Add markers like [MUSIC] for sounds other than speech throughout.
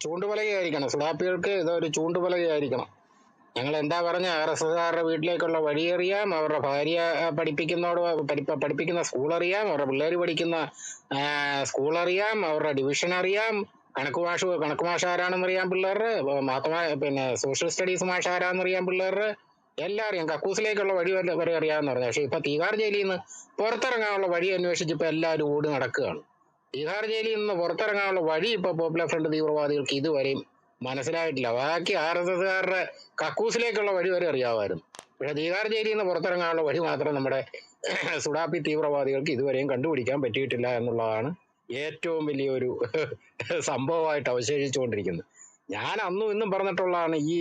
ചൂണ്ടുപലകയായിരിക്കണം. സ്ലാപ്പികൾക്ക് ഇതൊരു ചൂണ്ടുപലകയായിരിക്കണം. ഞങ്ങൾ എന്താ പറഞ്ഞ ആർ എസ് എസ്സുകാരുടെ വീട്ടിലേക്കുള്ള വഴി അറിയാം അവരുടെ ഭാര്യ പഠിപ്പിക്കുന്നതോട് പഠിപ്പിക്കുന്ന സ്കൂൾ അറിയാം അവരുടെ പിള്ളേർ പഠിക്കുന്ന സ്കൂൾ അറിയാം അവരുടെ ഡിവിഷൻ അറിയാം കണക്ക് മാഷ് കണക്ക് മാഷ് ആരാണെന്ന് അറിയാം പിള്ളേരുടെ മാത്തമാ പിന്നെ സോഷ്യൽ സ്റ്റഡീസ് മാഷ് ആരാന്ന് അറിയാം പിള്ളേരുടെ. എല്ലാം അറിയാം കക്കൂസിലേക്കുള്ള വഴി വരെ വരെ അറിയാമെന്ന് പറഞ്ഞു. പക്ഷെ ഇപ്പൊ തീകാർ ജയിലിൽ നിന്ന് പുറത്തിറങ്ങാനുള്ള വഴി അന്വേഷിച്ച് ഇപ്പൊ എല്ലാവരും ഓടി നടക്കുകയാണ്. തീഹാർ ജയിലിൽ നിന്ന് പുറത്തിറങ്ങാനുള്ള വഴി ഇപ്പൊ പോപ്പുലർ ഫ്രണ്ട് തീവ്രവാദികൾക്ക് ഇതുവരെയും മനസ്സിലായിട്ടില്ല. ബാക്കി ആർ എസ് എസ്കാരുടെ കക്കൂസിലേക്കുള്ള വഴി വരെ അറിയാമായിരുന്നു. പക്ഷെ തീഹാർ ജയിലിൽ നിന്ന് പുറത്തിറങ്ങാനുള്ള വഴി മാത്രം നമ്മുടെ [CLEARS THROAT] സുഡാപ്പി തീവ്രവാദികൾക്ക് ഇതുവരെയും കണ്ടുപിടിക്കാൻ പറ്റിയിട്ടില്ല എന്നുള്ളതാണ് ഏറ്റവും വലിയൊരു [CLEARS THROAT] സംഭവമായിട്ട് അവശേഷിച്ചുകൊണ്ടിരിക്കുന്നത്. ഞാൻ അന്നും ഇന്നും പറഞ്ഞിട്ടുള്ളതാണ് ഈ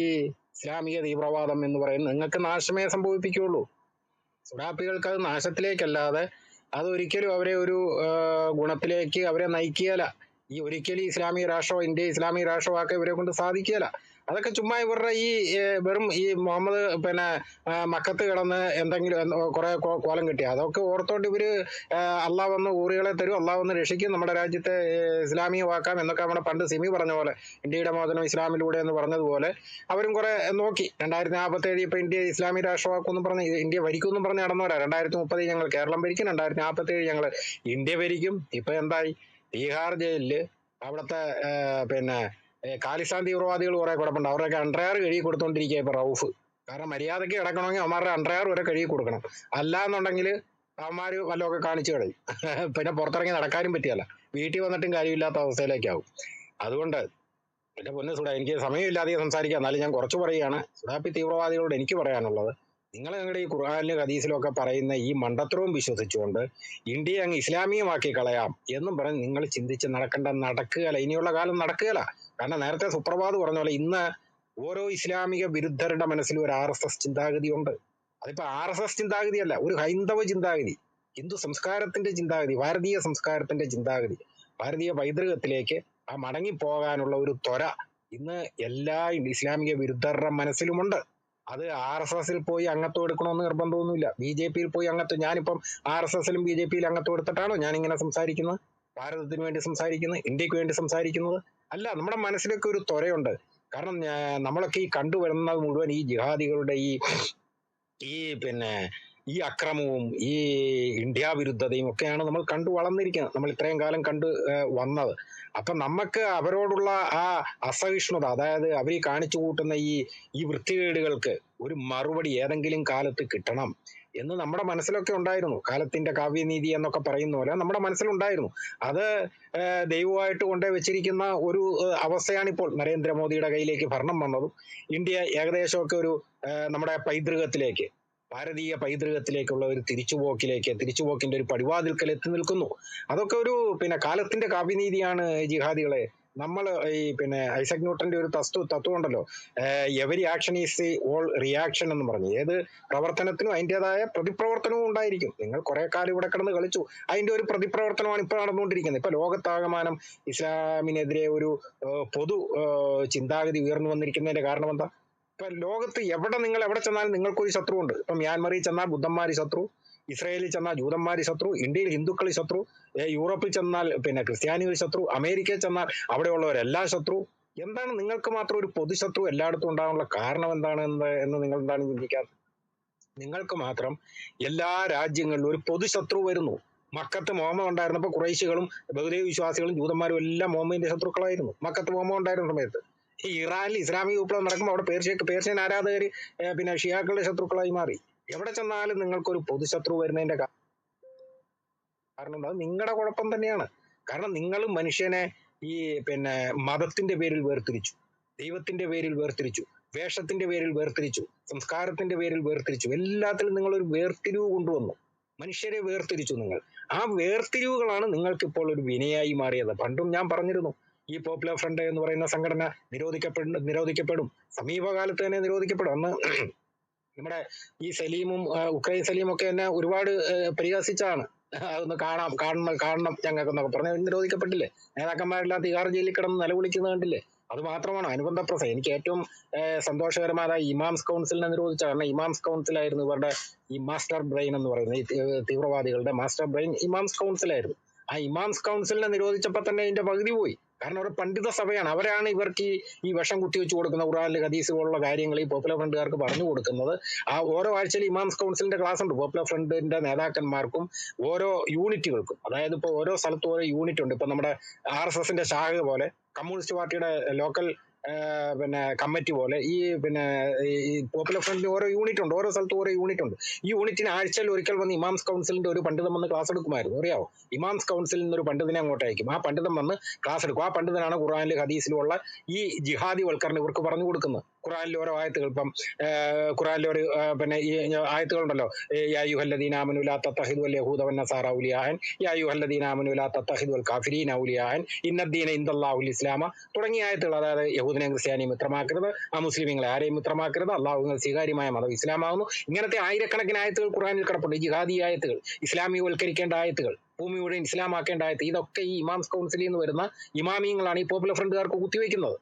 ഇസ്ലാമിക തീവ്രവാദം എന്ന് പറയുന്നത്. നിങ്ങൾക്ക് നാശമേ സംഭവിപ്പിക്കുകയുള്ളൂ. സുഡാപ്പികൾക്ക് അത് നാശത്തിലേക്കല്ലാതെ അതൊരിക്കലും അവരെ ഒരു ഗുണത്തിലേക്ക് അവരെ നയിക്കുകയല്ല. ഈ ഒരിക്കലും ഇസ്ലാമിക രാഷ്ട്രമോ ഇന്ത്യ ഇസ്ലാമിക രാഷ്ട്രമാക്കാൻ ഇവരെ കൊണ്ട് സാധിക്കുകയില്ല. അതൊക്കെ ചുമ്മാ ഇവരുടെ ഈ വെറും ഈ മുഹമ്മദ് പിന്നെ മക്കത്ത് കിടന്ന് എന്തെങ്കിലും എന്ത- കുറെ കോലം കിട്ടി. അതൊക്കെ ഓർത്തോണ്ട് ഇവർ അള്ളാഹ് വന്ന് ഊറികളെ തരും അള്ളാഹ് വന്ന് രക്ഷിക്കും നമ്മുടെ രാജ്യത്തെ ഇസ്ലാമികമാക്കാം എന്നൊക്കെ നമ്മുടെ പണ്ട് സിമി പറഞ്ഞ പോലെ ഇന്ത്യയുടെ മോചനം ഇസ്ലാമിലൂടെ എന്ന് പറഞ്ഞതുപോലെ അവരും കുറെ നോക്കി. രണ്ടായിരത്തി നാൽപ്പത്തി ഏഴ് ഇപ്പൊ ഇന്ത്യ ഇസ്ലാമിക എന്ന് പറഞ്ഞ് ഇന്ത്യ ഭരിക്കുമെന്നും പറഞ്ഞ് നടന്നവരാ. രണ്ടായിരത്തി മുപ്പത് ഞങ്ങൾ കേരളം ഭരിക്കും രണ്ടായിരത്തി നാൽപ്പത്തി ഏഴ് ഞങ്ങൾ ഇന്ത്യ ഭരിക്കും. ഇപ്പൊ എന്തായി? തീഹാർ ജയിലിൽ അവിടുത്തെ പിന്നെ ഖാലിസ്ഥാൻ തീവ്രവാദികൾ കുറെ കുഴപ്പമുണ്ട് അവരൊക്കെ അണ്ടർവെയർ കഴുകി കൊടുത്തോണ്ടിരിക്കുക ഇപ്പൊ റൌഫ്. കാരണം മര്യാദയ്ക്ക് കിടക്കണമെങ്കിൽ അവന്മാരുടെ അണ്ടർവെയർ വരെ കഴുകി കൊടുക്കണം. അല്ല എന്നുണ്ടെങ്കിൽ അവന്മാര് വല്ലതൊക്കെ കാണിച്ചു കളയും. [LAUGHS] പിന്നെ പുറത്തിറങ്ങി നടക്കാനും പറ്റിയല്ല. വീട്ടിൽ വന്നിട്ടും കാര്യമില്ലാത്ത അവസ്ഥയിലേക്കാവും. അതുകൊണ്ട് എന്റെ പൊന്നു സുഡ എനിക്ക് സമയമില്ലാതെ സംസാരിക്കാം. എന്നാലും ഞാൻ കുറച്ച് പറയുകയാണ്. സുഡാപ്പി തീവ്രവാദികളോട് എനിക്ക് പറയാനുള്ളത് നിങ്ങൾ നിങ്ങളുടെ ഈ ഖുർആാനിലും ഹദീസിലും ഒക്കെ പറയുന്ന ഈ മണ്ടത്തരവും വിശ്വസിച്ചുകൊണ്ട് ഇന്ത്യയെ അങ്ങ് ഇസ്ലാമികമാക്കി കളയാം എന്നും പറഞ്ഞ് നിങ്ങൾ ചിന്തിച്ച് നടക്കേണ്ട നടക്കുകയല്ല. ഇനിയുള്ള കാലം നടക്കുകയല്ല. കാരണം നേരത്തെ സുപ്രഭാത് പറഞ്ഞ പോലെ ഇന്ന് ഓരോ ഇസ്ലാമിക വിരുദ്ധരുടെ മനസ്സിൽ ഒരു ആർ എസ് എസ് ചിന്താഗതി ഉണ്ട്. അതിപ്പോ ആർ എസ് എസ് ചിന്താഗതിയല്ല ഒരു ഹൈന്ദവ ചിന്താഗതി ഹിന്ദു സംസ്കാരത്തിന്റെ ചിന്താഗതി ഭാരതീയ സംസ്കാരത്തിന്റെ ചിന്താഗതി ഭാരതീയ പൈതൃകത്തിലേക്ക് ആ മടങ്ങിപ്പോകാനുള്ള ഒരു ത്വര ഇന്ന് എല്ലാ ഇസ്ലാമിക വിരുദ്ധരുടെ മനസ്സിലുമുണ്ട്. അത് ആർ എസ് എസിൽ പോയി അംഗത്വം എടുക്കണമെന്ന് നിർബന്ധമൊന്നുമില്ല. ബി ജെ പിയിൽ പോയി അംഗത്വം ഞാനിപ്പം ആർ എസ് എസിലും ബി ജെ പിയിലും അംഗത്വം എടുത്തിട്ടാണോ ഞാനിങ്ങനെ സംസാരിക്കുന്നത്? ഭാരതത്തിന് വേണ്ടി സംസാരിക്കുന്നത്? ഇന്ത്യയ്ക്ക് വേണ്ടി സംസാരിക്കുന്നത്? അല്ല നമ്മുടെ മനസ്സിലൊക്കെ ഒരു ത്വരയുണ്ട്. കാരണം നമ്മളൊക്കെ ഈ കണ്ടുവരുന്നത് മുഴുവൻ ഈ ജിഹാദികളുടെ ഈ ഈ പിന്നെ ഈ അക്രമവും ഈ ഇന്ത്യ വിരുദ്ധതയും ഒക്കെയാണ് നമ്മൾ കണ്ടു വളർന്നിരിക്കുന്നത്. നമ്മൾ ഇത്രയും കാലം കണ്ടു വന്നത്. അപ്പൊ നമുക്ക് അവരോടുള്ള ആ അസഹിഷ്ണുത അതായത് അവർ ഈ കാണിച്ചു കൂട്ടുന്ന ഈ ഈ വൃത്തികേടുകൾക്ക് ഒരു മറുപടി ഏതെങ്കിലും കാലത്ത് കിട്ടണം. എന്ന് നമ്മുടെ മനസ്സിലൊക്കെ ഉണ്ടായിരുന്നു. കാലത്തിന്റെ കാവ്യനീതി എന്നൊക്കെ പറയുന്ന പോലെ നമ്മുടെ മനസ്സിലുണ്ടായിരുന്നു. അത് ദൈവമായിട്ട് കൊണ്ടേ വെച്ചിരിക്കുന്ന ഒരു അവസ്ഥയാണിപ്പോൾ നരേന്ദ്രമോദിയുടെ കയ്യിലേക്ക് ഭരണം വന്നതും. ഇന്ത്യ ഏകദേശമൊക്കെ ഒരു നമ്മുടെ പൈതൃകത്തിലേക്ക് ഭാരതീയ പൈതൃകത്തിലേക്കുള്ള ഒരു തിരിച്ചുപോക്കിലേക്ക് തിരിച്ചുപോക്കിന്റെ ഒരു പടിവാതിൽക്കൽ എത്തി നിൽക്കുന്നു. അതൊക്കെ ഒരു പിന്നെ കാലത്തിന്റെ കാവ്യനീതിയാണ് ജിഹാദികളെ നമ്മൾ ഈ പിന്നെ ഐസക് ന്യൂട്ടന്റെ ഒരു തത്വ തത്വം ഉണ്ടല്ലോ every action is all reaction എന്ന് പറഞ്ഞു. ഏത് പ്രവർത്തനത്തിനും അതിന്റെതായ പ്രതിപ്രവർത്തനവും ഉണ്ടായിരിക്കും. നിങ്ങൾ കുറെ കാലം ഇവിടെ കിടന്ന് കളിച്ചു. അതിന്റെ ഒരു പ്രതിപ്രവർത്തനമാണ് ഇപ്പോൾ നടന്നുകൊണ്ടിരിക്കുന്നത്. ഇപ്പൊ ലോകത്താകമാനം ഇസ്ലാമിനെതിരെ ഒരു പൊതു ചിന്താഗതി ഉയർന്നു വന്നിരിക്കുന്നതിന്റെ കാരണം എന്താ? ഇപ്പൊ ലോകത്ത് എവിടെ നിങ്ങൾ എവിടെ ചെന്നാലും നിങ്ങൾക്കൊരു ശത്രുവുണ്ട്. ഇപ്പൊ മ്യാൻമറിൽ ചെന്നാൽ ബുദ്ധന്മാര് ശത്രു. ഇസ്രയേലിൽ ചെന്നാൽ ജൂതന്മാര് ശത്രു ഇന്ത്യയിൽ ഹിന്ദുക്കൾ ശത്രു യൂറോപ്പിൽ ചെന്നാൽ പിന്നെ ക്രിസ്ത്യാനികൾ ശത്രു അമേരിക്കയിൽ ചെന്നാൽ അവിടെയുള്ളവരെല്ലാം ശത്രു. എന്താണ് നിങ്ങൾക്ക് മാത്രം ഒരു പൊതുശത്രു എല്ലായിടത്തും ഉണ്ടാകാനുള്ള കാരണം എന്താണ് എന്ന് എന്ന് നിങ്ങൾ എന്താണ് ചിന്തിക്കാത്തത് നിങ്ങൾക്ക് മാത്രം എല്ലാ രാജ്യങ്ങളിലും ഒരു പൊതുശത്രു വരുന്നു. മക്കത്ത് മോമ ഉണ്ടായിരുന്നപ്പോൾ കുറേശികളും ബഹുദൈവ വിശ്വാസികളും ജൂതന്മാരും എല്ലാം മോമയിന്റെ ശത്രുക്കളായിരുന്നു. മക്കത്ത് മോമ ഉണ്ടായിരുന്ന സമയത്ത്. ഈ ഇറാനിൽ ഇസ്ലാമിക വിപ്ലവം നടക്കുമ്പോൾ അവിടെ പേർഷ്യ പേർഷ്യൻ ആരാധകർ പിന്നെ ഷിയാക്കളുടെ ശത്രുക്കളായി മാറി. എവിടെ ചെന്നാലും നിങ്ങൾക്കൊരു പൊതുശത്രു വരുന്നതിന്റെ കാരണം അത് നിങ്ങളുടെ കുഴപ്പം തന്നെയാണ്. കാരണം നിങ്ങൾ മനുഷ്യനെ ഈ പിന്നെ മതത്തിന്റെ പേരിൽ വേർതിരിച്ചു. ദൈവത്തിന്റെ പേരിൽ വേർതിരിച്ചു. വേഷത്തിന്റെ പേരിൽ വേർതിരിച്ചു. സംസ്കാരത്തിന്റെ പേരിൽ വേർതിരിച്ചു. എല്ലാത്തിലും നിങ്ങൾ ഒരു വേർതിരിവ് കൊണ്ടുവന്നു. മനുഷ്യരെ വേർതിരിച്ചു നിങ്ങൾ. ആ വേർതിരിവുകളാണ് നിങ്ങൾക്കിപ്പോൾ ഒരു വിനയായി മാറിയത്. പണ്ടും ഞാൻ പറഞ്ഞിരുന്നു ഈ പോപ്പുലർ ഫ്രണ്ട് എന്ന് പറയുന്ന സംഘടന നിരോധിക്കപ്പെടും നിരോധിക്കപ്പെടും. സമീപകാലത്ത് തന്നെ നിരോധിക്കപ്പെടും. അന്ന് നമ്മുടെ ഈ സലീമും ഉക്രൈൻ സലീമും ഒക്കെ എന്നെ ഒരുപാട് പരിഹാസിച്ചാണ്. അതൊന്ന് കാണാം കാണണം കാണണം ഞങ്ങൾക്ക് എന്നൊക്കെ പറഞ്ഞ് നിരോധിക്കപ്പെട്ടില്ലേ? നേതാക്കന്മാരെല്ലാം തിഹാർ ജയിലിൽ കിടന്ന് നിലവിളിക്കുന്നത് കണ്ടില്ലേ? അത് മാത്രമാണ് അനുബന്ധ പ്രസ എനിക്ക് ഏറ്റവും സന്തോഷകരമായ ഇമാംസ് കൗൺസിലിനെ നിരോധിച്ച കാരണം ഇമാംസ് കൗൺസിലായിരുന്നു ഇവരുടെ ഈ മാസ്റ്റർ ബ്രെയിൻ എന്ന് പറയുന്നത്. തീവ്രവാദികളുടെ മാസ്റ്റർ ബ്രെയിൻ ഇമാംസ് കൗൺസിലായിരുന്നു. ആ ഇമാംസ് കൗൺസിലിനെ നിരോധിച്ചപ്പോൾ തന്നെ ഇതിന്റെ പകുതി പോയി. കാരണം അവർ പണ്ഡിത സഭയാണ്. അവരാണ് ഇവർക്ക് ഈ ഈ വിഷം കുത്തിവെച്ച് കൊടുക്കുന്ന ഖുറാനിലെ ഹദീസ് പോലുള്ള കാര്യങ്ങൾ ഈ പോപ്പുലർ ഫ്രണ്ടുകാർക്ക് പറഞ്ഞു കൊടുക്കുന്നത്. ആ ഓരോ ആഴ്ചയിൽ ഇമാംസ് കൗൺസിലിന്റെ ക്ലാസ് ഉണ്ട്. പോപ്പുലർ ഫ്രണ്ടിന്റെ നേതാക്കന്മാർക്കും ഓരോ യൂണിറ്റുകൾക്കും. അതായത് ഇപ്പോൾ ഓരോ സ്ഥലത്തും ഓരോ യൂണിറ്റ് ഉണ്ട് ഇപ്പൊ നമ്മുടെ ആർ എസ് എസിന്റെ ശാഖ പോലെ കമ്മ്യൂണിസ്റ്റ് പാർട്ടിയുടെ ലോക്കൽ പിന്നെ കമ്മിറ്റി പോലെ ഈ പിന്നെ ഈ പോപ്പുലർ ഫ്രണ്ടിന് ഓരോ യൂണിറ്റ് ഉണ്ട്. ഓരോ സ്ഥലത്തും ഓരോ യൂണിറ്റ് ഉണ്ട്. ഈ യൂണിറ്റിന് ആഴ്ചയിൽ ഒരിക്കൽ വന്ന് ഇമാംസ് കൗൺസിലിന്റെ ഒരു പണ്ഡിതം വന്ന് ക്ലാസ് എടുക്കുമായിരുന്നു. അറിയാവോ? ഇമാംസ് കൗൺസിലിൽ നിന്ന് ഒരു പണ്ഡിതനെ അങ്ങോട്ട് അയക്കും ആ പണ്ഡിതം വന്ന് ക്ലാസ് എടുക്കും. ആ പണ്ഡിതനാണ് ഖുറാനിലും ഹദീസിലും ഉള്ള ഈ ജിഹാദി വൽക്കരണം ഇവർക്ക് പറഞ്ഞു കൊടുക്കുന്നത്. ഖുറാനിലെ ഓരോ ആയത്തുകൾ ഇപ്പം ഖുറാനിലെ ഒരു പിന്നെ ഈ ആയത്തുകളുണ്ടല്ലോ. യായുഹല്ലദീനാമനുല തത്തഹിദ് വൽ കാഫിരീന ഇന്നദ്ദീന ഇസ്ലാമ തുടങ്ങിയ ആയത്തുകൾ അതായത് യഹൂദനെയും ക്രിസ്ത്യാനിയും മിത്രമാക്കരുത് ആ മുസ്ലിമീങ്ങളെ ആരെയും മിത്രമാക്കരുത് അള്ളാഹുങ്ങൾ സ്വീകാര്യമായ മതം ഇസ്ലാമാകുന്നു ഇങ്ങനത്തെ ആയിരക്കണക്കിന് ആയത്തുകൾ ഖുറാനിൽ കിടപ്പുണ്ട്. ജിഹാദി ആയത്തുകൾ ഇസ്ലാമികവൽക്കരിക്കേണ്ട ആയത്തുകൾ ഭൂമി മുഴുവൻ ഇസ്ലാമാക്കേണ്ട ആയത്ത് ഇതൊക്കെ ഈ ഇമാംസ് കൗൺസിലിൽ നിന്ന് വരുന്ന ഇമാമിയങ്ങളാണ് ഈ പോപ്പുലർ ഫ്രണ്ടുകാർക്ക് കുത്തിവെക്കുന്നത്.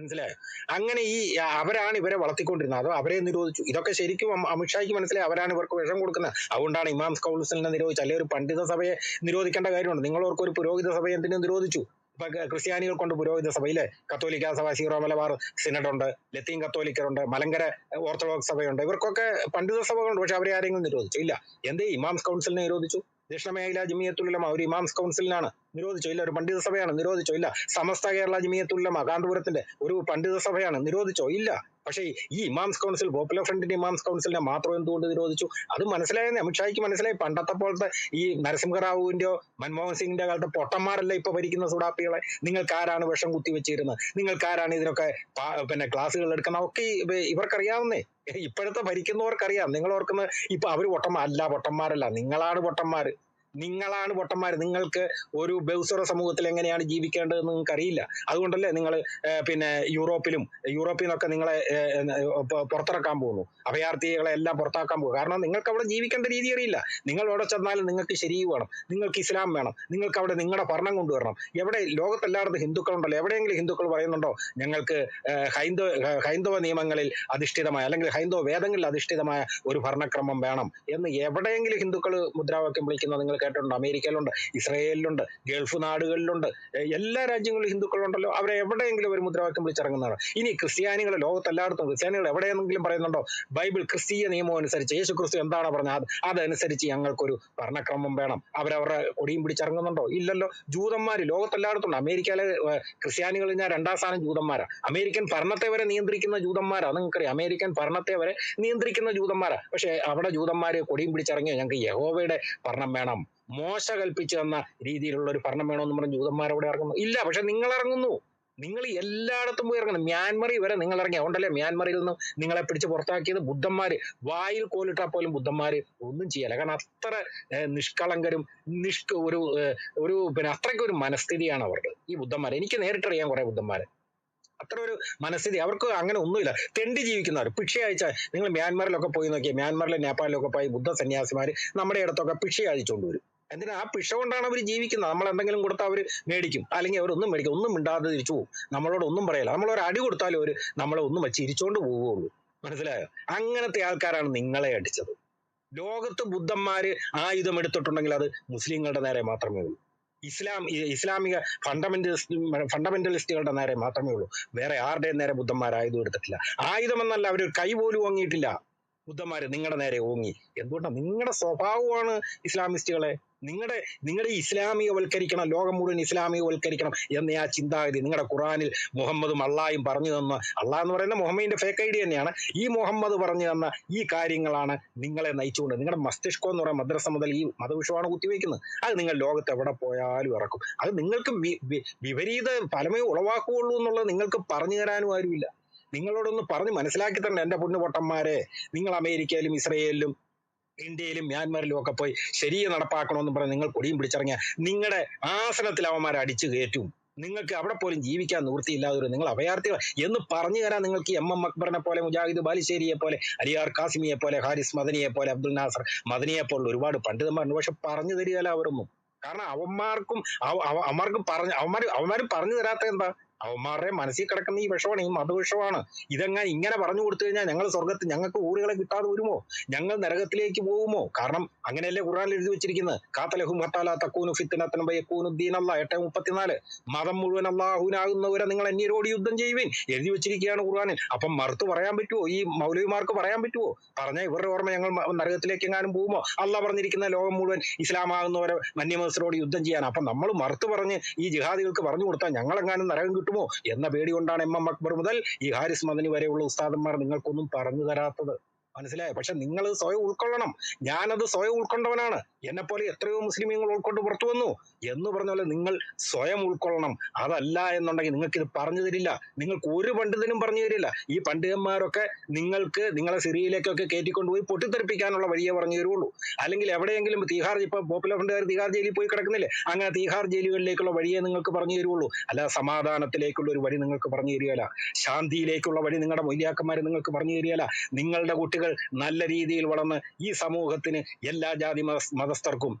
മനസ്സിലായോ? അങ്ങനെ ഈ അവരാണ് ഇവരെ വളർത്തിക്കൊണ്ടിരുന്നത്. അതോ അവരെ നിരോധിച്ചു. ഇതൊക്കെ ശരിക്കും അമിത്ഷായ്ക്ക് മനസ്സിലായി. അവരാണ് ഇവർക്ക് വിഷം കൊടുക്കുന്നത്. അതുകൊണ്ടാണ് ഇമാം കൗൺസിലിനെ നിരോധിച്ചത്. അല്ലെങ്കിൽ ഒരു പണ്ഡിത സഭയെ നിരോധിക്കേണ്ട കാര്യമുണ്ട്. നിങ്ങളവർക്ക് ഒരു പുരോഹിത സഭയെ എന്തിനു നിരോധിച്ചു? ഇപ്പൊ ക്രിസ്ത്യാനികൾ കൊണ്ട് പുരോഹിത സഭയിലെ കത്തോലിക്ക സഭ സീറോ മലബാർ സിനഡുണ്ട് ലത്തീൻ കത്തോലിക്കറുണ്ട് മലങ്കര ഓർത്തഡോക്സ് സഭയുണ്ട്. ഇവർക്കൊക്കെ പണ്ഡിത സഭകളുണ്ട്. പക്ഷെ അവരെ ആരെങ്കിലും നിരോധിച്ചു? ഇല്ല. എന്തേ? ഇമാംസ് കൗൺസിലിനെ നിരോധിച്ചു. ദക്ഷിണ മേഖല ജമിയത്തുലമ ഒരു ഇമാംസ് കൗൺസിലിനാണ്. നിരോധിച്ചോ? ഇല്ല ഒരു പണ്ഡിത സഭയാണ്. നിരോധിച്ചോ? ഇല്ല. സമസ്ത കേരള ജമിയത്തുലമ കാന്തപുരത്തിന്റെ ഒരു പണ്ഡിത സഭയാണ്. നിരോധിച്ചോ? ഇല്ല. പക്ഷേ ഈ ഇമാംസ് കൗൺസിൽ പോപ്പുലർ ഫ്രണ്ടിന്റെ ഇമാംസ് കൗൺസിലിനെ മാത്രം എന്തുകൊണ്ട് നിരോധിച്ചു? അത് മനസ്സിലായെന്ന് അമിത്ഷായ്ക്ക് മനസ്സിലായി. പണ്ടത്തെ പോലത്തെ ഈ നരസിംഹറാവുവിന്റെയോ മൻമോഹൻ സിംഗിന്റെ കാലത്തെ പൊട്ടന്മാരല്ല ഇപ്പൊ ഭരിക്കുന്ന സുഡാപ്പികളെ? നിങ്ങൾക്ക് ആരാണ് വിഷം കുത്തി വെച്ചിരുന്നത് നിങ്ങൾക്ക് ആരാണ് ഇതിനൊക്കെ പിന്നെ ക്ലാസ്സുകൾ എടുക്കുന്ന ഒക്കെ ഇവർക്കറിയാവുന്നേ. ഇപ്പോഴത്തെ ഭരിക്കുന്നവർക്കറിയാം. നിങ്ങൾ ഓർക്കുന്നത് ഇപ്പൊ അവർ പൊട്ടന്മാർ അല്ല പൊട്ടന്മാരല്ല. നിങ്ങളാണ് പൊട്ടന്മാര്. നിങ്ങളാണ് പൊട്ടന്മാര്. നിങ്ങൾക്ക് ഒരു ബൗസറ സമൂഹത്തിൽ എങ്ങനെയാണ് ജീവിക്കേണ്ടതെന്ന് നിങ്ങൾക്ക് അറിയില്ല അതുകൊണ്ടല്ലേ നിങ്ങൾ പിന്നെ യൂറോപ്പിലും യൂറോപ്പിൽ നിന്നൊക്കെ നിങ്ങളെ പുറത്തിറക്കാൻ പോകുന്നു. അഭയാർത്ഥികളെ എല്ലാം പുറത്താക്കാൻ പോകും കാരണം നിങ്ങൾക്ക് അവിടെ ജീവിക്കേണ്ട രീതി അറിയില്ല. നിങ്ങൾ അവിടെ ചെന്നാലും നിങ്ങൾക്ക് ശരി വേണം. നിങ്ങൾക്ക് ഇസ്ലാം വേണം. നിങ്ങൾക്ക് അവിടെ നിങ്ങളുടെ ഭരണം കൊണ്ടുവരണം. എവിടെ ലോകത്തെല്ലായിടത്തും ഹിന്ദുക്കളുണ്ടല്ലോ എവിടെയെങ്കിലും ഹിന്ദുക്കൾ പറയുന്നുണ്ടോ? ഞങ്ങൾക്ക് ഹൈന്ദവ ഹൈന്ദവ നിയമങ്ങളിൽ അധിഷ്ഠിതമായ അല്ലെങ്കിൽ ഹൈന്ദവ വേദങ്ങളിൽ അധിഷ്ഠിതമായ ഒരു ഭരണക്രമം വേണം എന്ന് എവിടെയെങ്കിലും ഹിന്ദുക്കൾ മുദ്രാവാക്യം വിളിക്കുന്നത് നിങ്ങൾ കേട്ടിട്ടുണ്ട് അമേരിക്കയിലുണ്ട് ഇസ്രയേലിലുണ്ട് ഗൾഫ് നാടുകളിലുണ്ട് എല്ലാ രാജ്യങ്ങളിലും ഹിന്ദുക്കളുണ്ടല്ലോ. അവരെ എവിടെയെങ്കിലും ഒരു മുദ്രാവാക്യം വിളിച്ചിറങ്ങുന്നതാണ്. ഇനി ക്രിസ്ത്യാനികൾ ലോകത്തെല്ലായിടത്തും ക്രിസ്ത്യാനികൾ എവിടെയെങ്കിലും പറയുന്നുണ്ടോ? ബൈബിൾ ക്രിസ്തീയ നിയമം അനുസരിച്ച് യേശു ക്രിസ്തു എന്താണ് പറഞ്ഞത്? അത് അതനുസരിച്ച് ഞങ്ങൾക്കൊരു ഭരണക്രമം വേണം. അവരവരുടെ കൊടിയും പിടിച്ചിറങ്ങുന്നുണ്ടോ? ഇല്ലല്ലോ. ജൂതന്മാർ ലോകത്തെല്ലായിടത്തും ഉണ്ട് അമേരിക്കയിലെ ക്രിസ്ത്യാനികൾ ഞാൻ രണ്ടാം സ്ഥാനം ജൂതന്മാരാ. അമേരിക്കൻ ഭരണത്തെ വരെ നിയന്ത്രിക്കുന്ന ജൂതന്മാരാ. നിങ്ങൾക്കറിയാം അമേരിക്കൻ ഭരണത്തെ വരെ നിയന്ത്രിക്കുന്ന ജൂതന്മാരാ. പക്ഷെ അവിടെ ജൂതന്മാർ കൊടിയും പിടിച്ചിറങ്ങിയോ ഞങ്ങൾക്ക് യഹോവയുടെ ഭരണം വേണം. മോശ കൽപ്പിച്ചു തന്ന രീതിയിലുള്ള ഒരു ഭരണം വേണമെന്ന് പറഞ്ഞ് ജൂതന്മാരവിടെ ഇറങ്ങുന്നു. ഇല്ല പക്ഷെ നിങ്ങൾ ഇറങ്ങുന്നു നിങ്ങൾ എല്ലായിടത്തും പോയി ഇറങ്ങണം മ്യാൻമറി വരെ നിങ്ങൾ ഇറങ്ങി അതുകൊണ്ടല്ലേ മ്യാൻമറിൽ നിന്നും നിങ്ങളെ പിടിച്ച് പുറത്താക്കിയത് ബുദ്ധന്മാർ വായിൽ കോലിട്ടാൽ പോലും ബുദ്ധന്മാര് ഒന്നും ചെയ്യല കാരണം അത്ര നിഷ്കളങ്കരും നിഷ്ക ഒരു ഒരു പിന്നെ അത്രയ്ക്ക് ഒരു മനസ്ഥിതിയാണ് അവർക്ക് ഈ ബുദ്ധന്മാർ എനിക്ക് നേരിട്ടറിയാൻ കുറെ ബുദ്ധന്മാരെ. അത്ര ഒരു മനസ്ഥിതി. അവർക്ക് അങ്ങനെ ഒന്നുമില്ല. തെണ്ടി ജീവിക്കുന്നവർ. ഭിക്ഷ അയച്ചാൽ നിങ്ങൾ മ്യാൻമറിലൊക്കെ പോയി നോക്കിയാൽ മ്യാൻമറിലെ നേപ്പാളിലൊക്കെ പോയി ബുദ്ധ സന്യാസിമാർ നമ്മുടെ ഇടത്തൊക്കെ ഭിക്ഷ അയച്ചുകൊണ്ട് വരും. എന്തിനാ? ആ പിഷ കൊണ്ടാണ് അവർ ജീവിക്കുന്നത്. നമ്മൾ എന്തെങ്കിലും കൊടുത്താൽ അവർ മേടിക്കും. അല്ലെങ്കിൽ അവരൊന്നും മേടിക്കും. ഒന്നും മിണ്ടാതെ തിരിച്ചു പോകും. നമ്മളോട് ഒന്നും പറയില്ല. നമ്മൾ ഒരു അടി കൊടുത്താലും അവർ നമ്മളെ ഒന്നും ചിരിച്ചോണ്ട് പോവുകയുള്ളൂ. മനസ്സിലായോ? അങ്ങനത്തെ ആൾക്കാരാണ് നിങ്ങളെ അടിച്ചത്. ലോകത്ത് ബുദ്ധന്മാര് ആയുധം എടുത്തിട്ടുണ്ടെങ്കിൽ അത് മുസ്ലിങ്ങളുടെ നേരെ മാത്രമേ ഉള്ളൂ. ഇസ്ലാം ഇസ്ലാമിക ഫണ്ടമെന്റലിസ്റ്റ് ഫണ്ടമെന്റലിസ്റ്റുകളുടെ നേരെ മാത്രമേ ഉള്ളൂ. വേറെ ആരുടെയും നേരെ ബുദ്ധന്മാർ ആയുധം എടുത്തിട്ടില്ല. ആയുധമെന്നല്ല അവർ കൈ പോലും ഓങ്ങിയിട്ടില്ല ബുദ്ധന്മാര് നിങ്ങളുടെ നേരെ ഓങ്ങി. എന്തുകൊണ്ടാണ് നിങ്ങളുടെ സ്വഭാവമാണ് ഇസ്ലാമിസ്റ്റുകളെ. നിങ്ങളുടെ നിങ്ങളുടെ ഇസ്ലാമികവൽക്കരിക്കണം ലോകം മുഴുവൻ ഇസ്ലാമികവൽക്കരിക്കണം എന്ന ആ ചിന്താഗതി നിങ്ങളുടെ ഖുറാനിൽ മുഹമ്മദും അള്ളായും പറഞ്ഞു തന്ന അള്ളാഹ് എന്ന് പറയുന്ന മുഹമ്മദിന്റെ ഫേക്ക് ഐഡി തന്നെയാണ്. ഈ മുഹമ്മദ് പറഞ്ഞു തന്ന ഈ കാര്യങ്ങളാണ് നിങ്ങളെ നയിച്ചുകൊണ്ട് നിങ്ങളുടെ മസ്തിഷ്കം എന്ന് പറയുന്ന മദ്രസ മുതൽ ഈ മതവിഷമാണ് കുത്തിവെക്കുന്നത്. അത് നിങ്ങൾ ലോകത്ത് എവിടെ പോയാലും ഇറക്കും. അത് നിങ്ങൾക്ക് വിപരീത ഫലമേ ഉളവാക്കുകയുള്ളൂ എന്നുള്ളത് നിങ്ങൾക്ക് പറഞ്ഞു തരാനും ആരുമില്ല. നിങ്ങളോടൊന്ന് പറഞ്ഞ് മനസ്സിലാക്കി തന്നെ എന്റെ പൊണ്ണുപൊട്ടന്മാരെ നിങ്ങൾ അമേരിക്കയിലും ഇസ്രയേലിലും ഇന്ത്യയിലും മ്യാൻമാറിലും ഒക്കെ പോയി ശരിയെ നടപ്പാക്കണമെന്ന് പറഞ്ഞ് നിങ്ങൾ കൊടിയും പിടിച്ചിറങ്ങിയ നിങ്ങളുടെ ആസനത്തിൽ അവന്മാരെ അടിച്ചു കയറ്റും. നിങ്ങൾക്ക് അവിടെ പോലും ജീവിക്കാൻ നിവൃത്തിയില്ലാതെ നിങ്ങൾ അഭയാർത്ഥികൾ എന്ന് പറഞ്ഞു തരാൻ നിങ്ങൾക്ക് എം എം അക്ബറിനെ പോലെ മുജാഹിദ് ബാലിശ്ശേരിയെ പോലെ അലിയാർ കാസിമിയെ പോലെ ഹാരിസ് മദനിയെ പോലെ അബ്ദുൽ നാസർ മദനിയെ പോലുള്ള ഒരുപാട് പണ്ഡിതന്മാരുണ്ട്. പക്ഷെ പറഞ്ഞു തരികയല്ല അവരൊന്നും. കാരണം അവന്മാർക്കും അവന്മാർക്കും പറഞ്ഞു അവന്മാർ അവന്മാർ പറഞ്ഞു തരാത്ത എന്താ? അവന്മാരുടെ മനസ്സിൽ കിടക്കുന്ന ഈ വിഷമാണ് ഈ മതവിഷമാണ് ഇതെങ്ങനെ ഇങ്ങനെ പറഞ്ഞു കൊടുത്തു കഴിഞ്ഞാൽ ഞങ്ങൾ സ്വർഗത്തിൽ ഞങ്ങൾക്ക് ഊരുകളെ കിട്ടാതെ വരുമോ? ഞങ്ങൾ നരകത്തിലേക്ക് പോകുമോ? കാരണം അങ്ങനെയല്ലേ ഖുറാൻ എഴുതി വെച്ചിരിക്കുന്നത്? കാത്തലഹും ഹത്താല തക്കൂനു ഫിത്തിനത്തനം ബൈക്കൂനുദ്ദീൻ അല്ല എട്ട് മുപ്പത്തിനാല്. മതം മുഴുവൻ അള്ളാഹുനാകുന്നവരെ നിങ്ങൾ എന്നീരോട് യുദ്ധം ചെയ്യുവിൻ. എഴുതി വെച്ചിരിക്കുകയാണ് ഖുർആനിൽ. അപ്പം മറുത്ത് പറയാൻ പറ്റുമോ ഈ മൗലവിമാർക്ക് പറയാൻ പറ്റുമോ പറഞ്ഞാൽ ഇവരുടെ ഓർമ്മ ഞങ്ങൾ നരകത്തിലേക്ക് എങ്ങാനും പോകുമോ? അല്ല പറഞ്ഞിരിക്കുന്ന ലോകം മുഴുവൻ ഇസ്ലാമാകുന്നവരെ മന്യമനസ്സരോട് യുദ്ധം ചെയ്യാൻ അപ്പം നമ്മൾ മറുത്ത് പറഞ്ഞ് ഈ ജിഹാദികൾക്ക് പറഞ്ഞു കൊടുത്താൽ ഞങ്ങളെങ്ങാനും നരകം കിട്ടുമോ എന്ന പേടി കൊണ്ടാണ് എം എം അക്ബർ മുതൽ ഈ ഹാരിസ് മദനി വരെയുള്ള ഉസ്താദന്മാർ നിങ്ങൾക്കൊന്നും പറഞ്ഞു തരാത്തത്. മനസ്സിലായോ? പക്ഷെ നിങ്ങൾ സ്വയം ഉൾക്കൊള്ളണം. ഞാനത് സ്വയം ഉൾക്കൊണ്ടവനാണ്. എന്നെ പോലെ എത്രയോ മുസ്ലിമീങ്ങൾ ഉൾക്കൊണ്ട് പുറത്തു വന്നു. എന്ന് പറഞ്ഞ പോലെ നിങ്ങൾ സ്വയം ഉൾക്കൊള്ളണം. അതല്ല എന്നുണ്ടെങ്കിൽ നിങ്ങൾക്ക് ഇത് പറഞ്ഞു തരില്ല. നിങ്ങൾക്ക് ഒരു പണ്ഡിതനും പറഞ്ഞു തരില്ല. ഈ പണ്ഡിതന്മാരൊക്കെ നിങ്ങൾക്ക് നിങ്ങളെ സിറിയയിലേക്കൊക്കെ കയറ്റിക്കൊണ്ടുപോയി പൊട്ടിത്തെറിപ്പിക്കാനുള്ള വഴിയെ പറഞ്ഞു തരുള്ളൂ. അല്ലെങ്കിൽ എവിടെയെങ്കിലും തീഹാർ ഇപ്പൊ പോപ്പുലർ ഫണ്ടുകാർ തീഹാർ ജയിലിൽ പോയി കിടക്കുന്നില്ലേ? അങ്ങനെ തീഹാർ ജയിലുകളിലേക്കുള്ള വഴിയെ നിങ്ങൾക്ക് പറഞ്ഞു തരുള്ളൂ. അല്ല സമാധാനത്തിലേക്കുള്ള ഒരു വഴി നിങ്ങൾക്ക് പറഞ്ഞു തരികയില്ല. ശാന്തിയിലേക്കുള്ള വഴി നിങ്ങളുടെ മൊയ്യാക്കന്മാർ നിങ്ങൾക്ക് പറഞ്ഞു തരികയില്ല. നിങ്ങളുടെ കുട്ടികൾ നല്ല രീതിയിൽ വളർന്ന് ഈ സമൂഹത്തിന് എല്ലാ ജാതി മത- മതസ്ഥർക്കും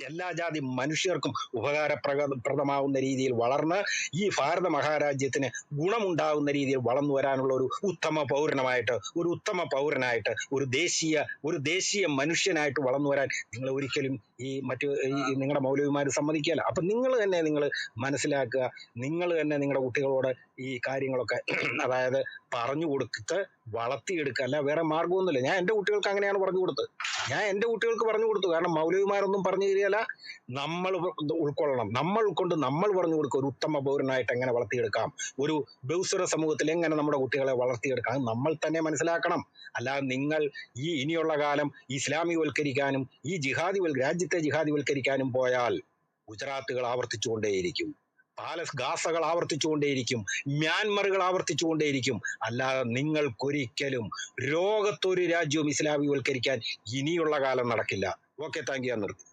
എല്ലാ ജാതി മനുഷ്യർക്കും ഉപകാരപ്രദമാവുന്ന രീതിയിൽ വളർന്ന് ഈ ഭാരത മഹാരാജ്യത്തിന് ഗുണമുണ്ടാകുന്ന രീതിയിൽ വളർന്നു വരാനുള്ള ഒരു ഉത്തമ പൗരനമായിട്ട് ഒരു ഉത്തമ പൗരനായിട്ട് ഒരു ദേശീയ ഒരു ദേശീയ മനുഷ്യനായിട്ട് വളർന്നു വരാൻ നിങ്ങൾ ഒരിക്കലും ഈ മറ്റു നിങ്ങളുടെ മൗലവിമാർ സമ്മതിക്കുകയല്ല. അപ്പൊ നിങ്ങൾ തന്നെ നിങ്ങൾ മനസ്സിലാക്കുക നിങ്ങൾ തന്നെ നിങ്ങളുടെ കുട്ടികളോട് ഈ കാര്യങ്ങളൊക്കെ അതായത് പറഞ്ഞു കൊടുത്തിട്ട് വളർത്തിയെടുക്കുക അല്ല വേറെ മാർഗമൊന്നുമില്ല ഞാൻ എന്റെ കുട്ടികൾക്ക് അങ്ങനെയാണ് പറഞ്ഞു കൊടുത്തത്. ഞാൻ എന്റെ കുട്ടികൾക്ക് പറഞ്ഞു കൊടുത്തു. കാരണം മൗലവിമാരൊന്നും പറഞ്ഞു തരികയല്ല. നമ്മൾ ഉൾക്കൊള്ളണം. നമ്മൾ ഉൾക്കൊണ്ട് നമ്മൾ പറഞ്ഞു കൊടുക്കുക ഒരു ഉത്തമ പൗരനായിട്ട് എങ്ങനെ വളർത്തിയെടുക്കാം? ഒരു ബഹുസ്വര സമൂഹത്തിൽ എങ്ങനെ നമ്മുടെ കുട്ടികളെ വളർത്തിയെടുക്കാം? നമ്മൾ തന്നെ മനസ്സിലാക്കണം. അല്ലാതെ നിങ്ങൾ ഈ ഇനിയുള്ള കാലം ഇസ്ലാമികവൽക്കരിക്കാനും ഈ ജിഹാദി രാജ്യത്തെ ജിഹാദിവൽക്കരിക്കാനും പോയാൽ ഗുജറാത്തുകൾ ആവർത്തിച്ചുകൊണ്ടേയിരിക്കും. പാലസ് ഗാസകൾ ആവർത്തിച്ചുകൊണ്ടേയിരിക്കും. മ്യാൻമറുകൾ ആവർത്തിച്ചുകൊണ്ടേയിരിക്കും. അല്ലാതെ നിങ്ങൾക്കൊരിക്കലും ലോകത്തൊരു രാജ്യവും ഇസ്ലാമികവൽക്കരിക്കാൻ ഇനിയുള്ള കാലം നടക്കില്ല. ഓക്കെ താങ്ക് യു നിർത്തി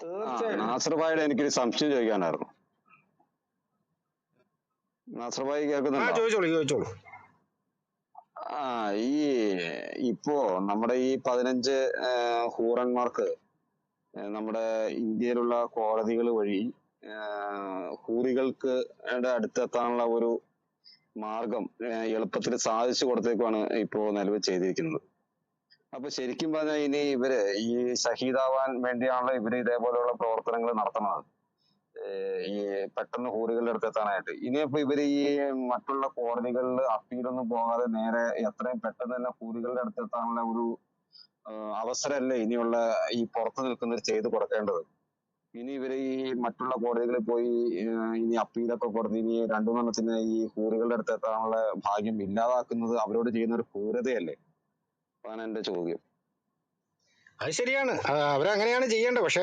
തീർച്ചയായും. എനിക്കൊരു സംശയം ചോദിക്കാനായിരുന്നു. നാസർ ഭായി ആ കേൾക്കുന്നുണ്ടോ ചോദിച്ചോളൂ ചോദിച്ചോളൂ. ആ ഈ ഇപ്പോ നമ്മുടെ ഈ പതിനഞ്ച് ഹൂറന്മാർക്ക് നമ്മുടെ ഇന്ത്യയിലുള്ള കോടതികൾ വഴി ഹൂറികൾക്ക് അടുത്തെത്താനുള്ള ഒരു മാർഗം എളുപ്പത്തിൽ സാധിച്ചു കൊടുത്തേക്കാണ് ഇപ്പോൾ നിലവിൽ ചെയ്തിരിക്കുന്നത്. അപ്പൊ ശരിക്കും പറഞ്ഞാൽ ഇനി ഇവർ ഈ ഷഹീദാവാൻ വേണ്ടിയാണല്ലോ ഇവർ ഇതേപോലെയുള്ള പ്രവർത്തനങ്ങൾ നടത്തുന്നത്. ഈ പെട്ടെന്ന് ഹൂറികളുടെ അടുത്ത് എത്താനായിട്ട്. ഇനിയിപ്പോ ഇവർ ഈ മറ്റുള്ള കോടതികളിൽ അപ്പീലൊന്നും പോകാതെ നേരെ എത്രയും പെട്ടെന്ന് തന്നെ ഹൂറികളുടെ അടുത്ത് എത്താനുള്ള ഒരു അവസരമല്ലേ ഇനിയുള്ള ഈ പുറത്തു നിൽക്കുന്നവർ ചെയ്തു കൊടുക്കേണ്ടത്? ഇനി ഇവർ ഈ മറ്റുള്ള കോടതികളിൽ പോയി ഇനി അപ്പീലൊക്കെ കൊടുത്ത് ഇനി രണ്ടു മൂന്നെണ്ണത്തിന് ഈ കൂറുകളുടെ അടുത്ത് എത്താനുള്ള ഭാഗ്യം ഇല്ലാതാക്കുന്നത് അവരോട് ചെയ്യുന്ന ഒരു ക്രൂരതയല്ലേ? അതാണ് എന്റെ ചോദ്യം. അത് ശരിയാണ്. അവരങ്ങനെയാണ് ചെയ്യേണ്ടത്. പക്ഷേ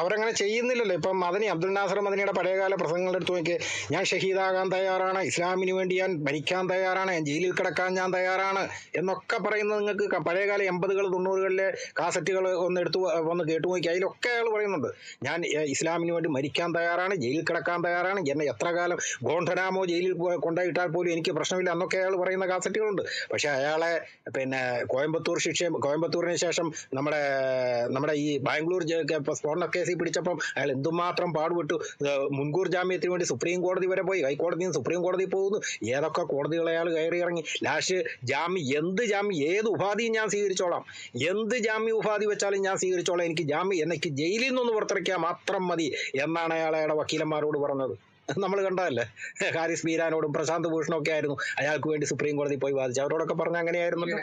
അവരങ്ങനെ ചെയ്യുന്നില്ലല്ലോ. ഇപ്പം മദനി അബ്ദുൽ നാസർ മദനിയുടെ പഴയകാല പ്രസംഗങ്ങളുടെ അടുത്ത് നോക്കി ഞാൻ ഷഹീദാകാൻ തയ്യാറാണ് ഇസ്ലാമിന് വേണ്ടി ഞാൻ മരിക്കാൻ തയ്യാറാണ് ഞാൻ ജയിലിൽ കിടക്കാൻ ഞാൻ തയ്യാറാണ് എന്നൊക്കെ പറയുന്നത് നിങ്ങൾക്ക് പഴയകാല എൺപതുകൾ തൊണ്ണൂറുകളിലെ കാസറ്റുകൾ ഒന്ന് എടുത്ത് ഒന്ന് കേട്ടു നോക്കി അതിലൊക്കെ അയാൾ പറയുന്നുണ്ട്. ഞാൻ ഇസ്ലാമിന് വേണ്ടി മരിക്കാൻ തയ്യാറാണ് ജയിലിൽ കിടക്കാൻ തയ്യാറാണ് എന്നെ എത്ര കാലം ഗോണ്ടനാമോ ജയിലിൽ കൊണ്ടുപോയിട്ടാൽ പോലും എനിക്ക് പ്രശ്നമില്ല എന്നൊക്കെ അയാൾ പറയുന്ന കാസറ്റുകളുണ്ട്. പക്ഷേ അയാളെ പിന്നെ കോയമ്പത്തൂർ ശിക്ഷ കോയമ്പത്തൂരിന് ശേഷം നമ്മുടെ നമ്മുടെ നമ്മുടെ ഈ ബാംഗ്ലൂർ സ്ഫോടന കേസിൽ പിടിച്ചപ്പം അയാൾ എന്തുമാത്രം പാടുപെട്ടു. മുൻകൂർ ജാമ്യത്തിന് വേണ്ടി സുപ്രീം കോടതി വരെ പോയി. ഹൈക്കോടതി നിന്ന് സുപ്രീം കോടതി പോകുന്നു. ഏതൊക്കെ കോടതികൾ അയാൾ കയറി ഇറങ്ങി. ലാസ്റ്റ് ജാമ്യം എന്ത് ജാമ്യം ഏത് ഉപാധിയും ഞാൻ സ്വീകരിച്ചോളാം. എന്ത് ജാമ്യ ഉപാധി വെച്ചാലും ഞാൻ സ്വീകരിച്ചോളാം. എനിക്ക് ജാമ്യം എനിക്ക് ജയിലിൽ നിന്നൊന്ന് പുറത്തിറക്കിയാൽ മാത്രം മതി എന്നാണ് അയാൾ അയാളുടെ വക്കീലന്മാരോട് പറഞ്ഞത്. നമ്മൾ കണ്ടതല്ലേ? ഹാരിസ് ബീരാനോടും പ്രശാന്ത് ഭൂഷണും ഒക്കെ ആയിരുന്നു. അയാൾക്ക് വേണ്ടി സുപ്രീം കോടതി പോയി വാദിച്ചു. അവരോടൊക്കെ പറഞ്ഞ അങ്ങനെയായിരുന്നല്ലോ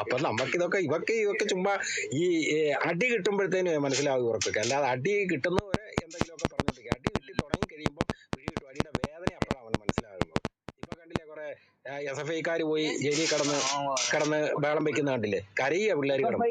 അപ്പൊ നമുക്കിതൊക്കെ ഇവക്ക് ഇവക്ക് ചുമ്മാ ഈ അടി കിട്ടുമ്പോഴത്തേനും മനസ്സിലാവും ഇവർക്കൊക്കെ. അല്ലാതെ അടി കിട്ടുന്നവരെ എന്തെങ്കിലുമൊക്കെ പറഞ്ഞിട്ട് അടി കിട്ടി തുടങ്ങി കഴിയുമ്പോൾ പിടി കിട്ടും. അടിയുടെ വേദന അപ്പോഴാണ് അവന് മനസ്സിലാകുന്നത് ഇപ്പൊ കണ്ടില്ലേ കുറെ എസ് എഫ് ഐക്കാർ പോയി ജയിലിൽ കടന്ന് കടന്ന് ബഹളം വെക്കുന്ന കണ്ടില്ലേ? കരയുക പിള്ളേർ കിടന്ന്.